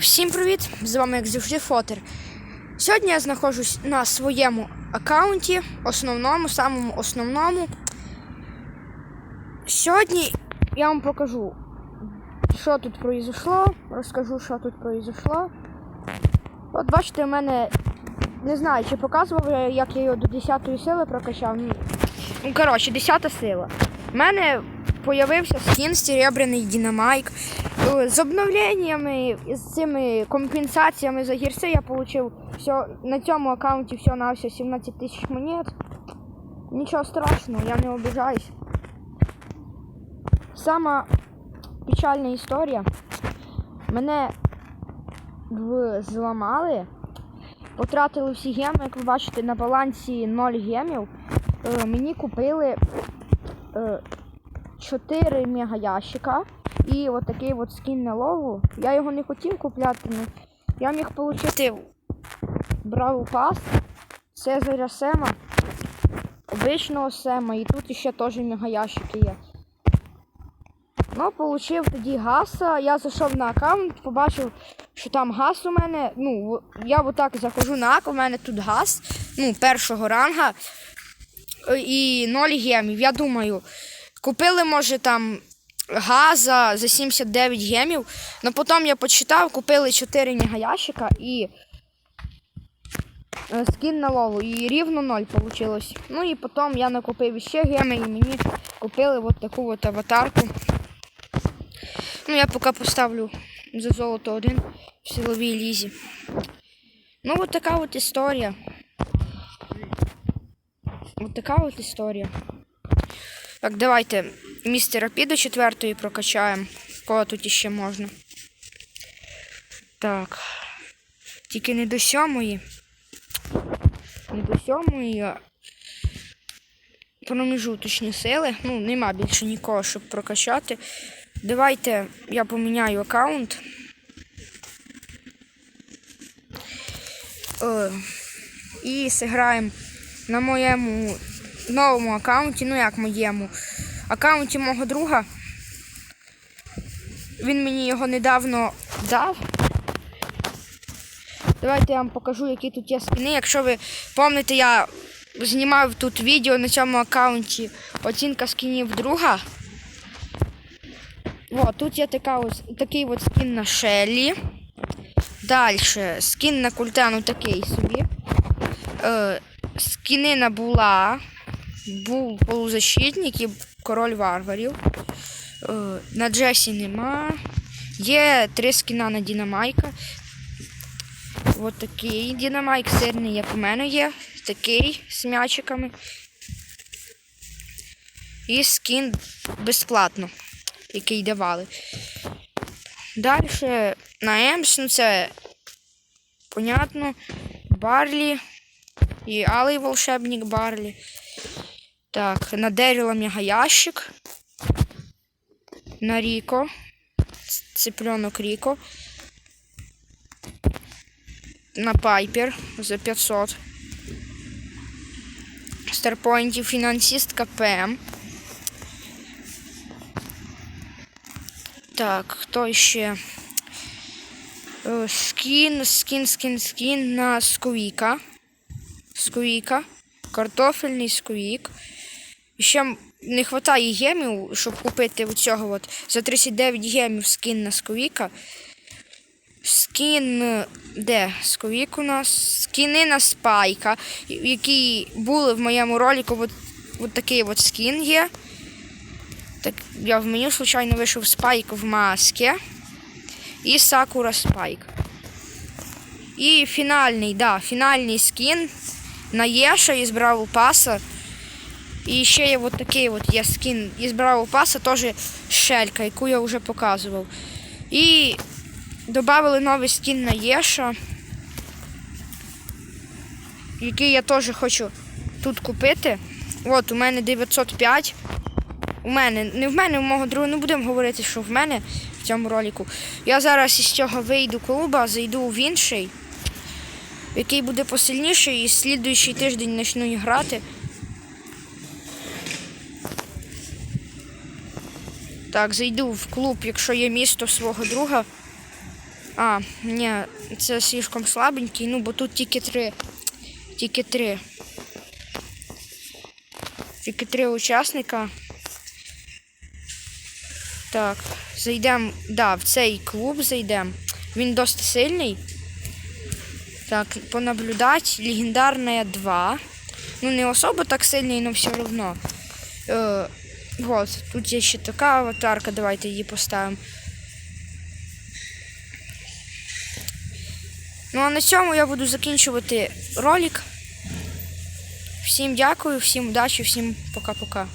Всім привіт! З вами, як завжди, Фотер. Сьогодні я знаходжусь на своєму аккаунті, основному, самому основному. Сьогодні я вам покажу, що тут произошло, розкажу, що тут произошло. От бачите, у мене не знаю, чи показував як я його до 10 сили прокачав. Ну, коротше, 10 сила. У мене появився скін серебряний Динамайк. Е, З обновленнями, з цими компенсаціями за гірси я отримав все, на цьому аккаунті все на все 17 тисяч монет. Нічого страшного, я не обижаюсь. Сама печальна історія. Мене зламали, потратили всі геми, як ви бачите, на балансі 0 гемів. Е, мені купили е, 4 мега і от такий от скін на лову. Я його не хотів купляти, але я міг отримати Бравл Пас, Цезаря Сема, обичного Сема, і тут ще теж мега ящики є. Ну, получив тоді гаса. Я зайшов на аккаунт, побачив, що там газ у мене. Ну, я отак заходжу на ак, у мене тут газ, ну, першого ранга і 0 гемів. Я думаю, купили, може, там газа за 79 гемів. Ну потім я почитав, купили 4 мегаящика і е, скін на лову. І рівно 0 вийшло. Ну і потім я накупив ще геми і мені купили от таку от аватарку. Ну, я поки поставлю за золото один в силовій лізі. Ну, от така от історія. От така от історія. Так, давайте містера Пі до четвертої прокачаємо. Кого тут іще можна. Так. Тільки не до сьомої. Не до сьомої. а Проміжуточні сили. Ну, нема більше нікого, щоб прокачати. Давайте я поміняю аккаунт. Е, і зіграємо на моєму новому аккаунті, ну як моєму, аккаунті мого друга. Він мені його недавно дав. Давайте я вам покажу, які тут є скини. Якщо ви пам'ятаєте, я знімав тут відео на цьому аккаунті оцінка скінів друга. О, тут є така ось, такий от скін на Шеллі. Далі скін на культану такий собі. Е, скіни на була. Був полузащитник і король варварів. Е, на Джесі нема. Є три скіна на Дінамайка. Ось такий Дінамайк сирний, як у мене є. Такий з м'ячиками. І скін безплатно, який давали. Далі на Емс, ну це понятно. Барлі і Алий волшебник Барлі. Так, на Деріла мегаящик. На Ріко. Цыпленок Ріко. На Пайпер за 500. Старпойнтів фінансистка ПМ. Так, хто ще? Е, Скін, скін, скін, скін на Сквіка. Сквіка. Картофельний сквік. Ще не вистачає гемів, щоб купити оцього от за 39 гемів скін на Сквіка. Скін. Де? Сквік у нас? Скіни на спайка, які були в моєму ролику. От, от такий от скін є. Так, я в меню случайно вийшов спайк в масці. І Сакура Спайк. І фінальний, да, фінальний скін на Єша із Бравл Паса. І ще є от такий от є скін із Бравл Паса, теж шелька, яку я вже показував. І додали новий скін на Єша, який я теж хочу тут купити. От, у мене 905. У мене, не в мене, у мого друга, не будемо говорити, що в мене в цьому ролику. Я зараз із цього вийду клуба, зайду в інший, який буде посильніший, і слідуючий тиждень почну грати. Так, зайду в клуб, якщо є місто свого друга. А, ні, це слишком слабенький, ну бо тут тільки три. Тільки три. Тільки три учасника. Так, зайдемо, да, в цей клуб зайдемо. Він досить сильний. Так, понаблюдать. Легендарная 2. Ну, не особо так сильний, но все равно. Е, вот, тут є ще така аватарка, давайте її поставимо. Ну а на цьому я буду закінчувати ролик. Всім дякую, всім удачі, всім пока-пока.